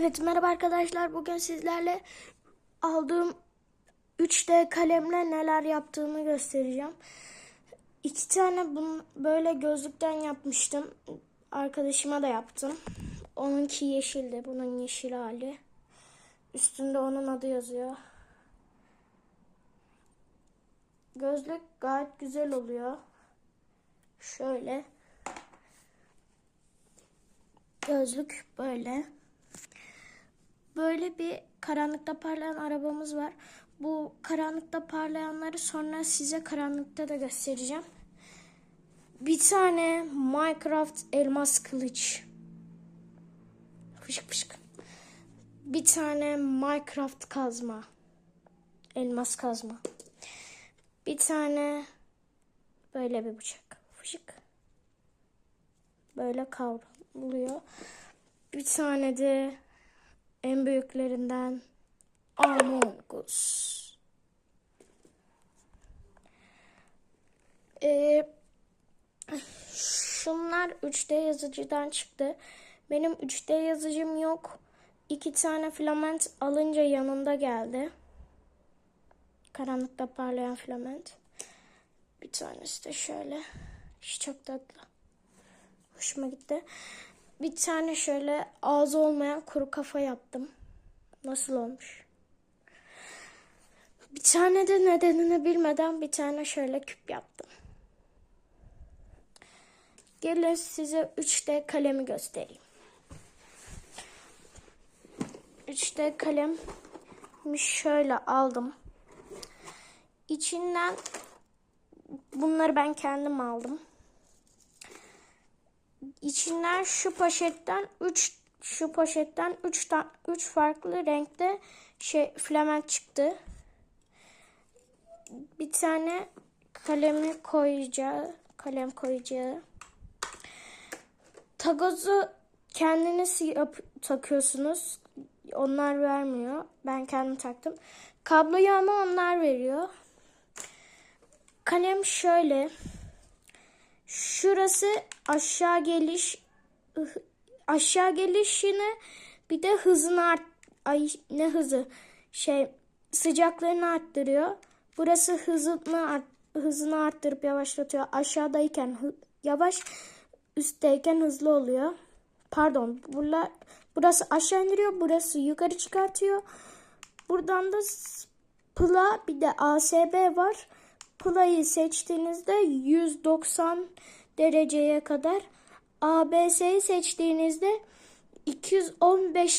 Evet merhaba arkadaşlar. Bugün sizlerle aldığım 3D kalemle neler yaptığımı göstereceğim. İki tane bunu böyle gözlükten yapmıştım. Arkadaşıma da yaptım. Onunki yeşildi. Bunun yeşil hali. Üstünde onun adı yazıyor. Gözlük gayet güzel oluyor. Şöyle. Gözlük böyle. Böyle bir karanlıkta parlayan arabamız var. Bu karanlıkta parlayanları sonra size karanlıkta da göstereceğim. Bir tane Minecraft elmas kılıç. Fışık fışık. Bir tane Minecraft kazma. Elmas kazma. Bir tane böyle bir bıçak. Fışık. Böyle kavruluyor. Bir tane de en büyüklerinden Among Us. Ee, şunlar 3D yazıcıdan çıktı. Benim 3D yazıcım yok. İki tane filament alınca yanında geldi. Karanlıkta parlayan filament. Bir tanesi de şöyle. Çok tatlı. Hoşuma gitti. Bir tane şöyle ağzı olmayan kuru kafa yaptım. Nasıl olmuş? Bir tane de nedenini bilmeden bir tane şöyle küp yaptım. Gelin size 3D kalemi göstereyim. 3D kalem şöyle aldım. İçinden bunları ben kendim aldım. İçinden şu poşetten 3 şu poşetten 3 3 farklı renkte şey filament çıktı. Bir tane kalemi koyacağı, kalem koyacağı. Tagozu kendiniz yap, takıyorsunuz. Onlar vermiyor. Ben kendim taktım. Kabloyu ama onlar veriyor. Kalem şöyle. Şurası aşağı geliş aşağı gelişini bir de hızını art ay ne hızı şey sıcaklığını arttırıyor. Burası hızını art, hızını arttırıp yavaşlatıyor. Aşağıdayken yavaş üstteyken hızlı oluyor. Pardon, burada burası aşağı indiriyor, burası yukarı çıkartıyor. Buradan da pla bir de ASB var. Pla'yı seçtiğinizde 190 dereceye kadar ABS'yi seçtiğinizde 215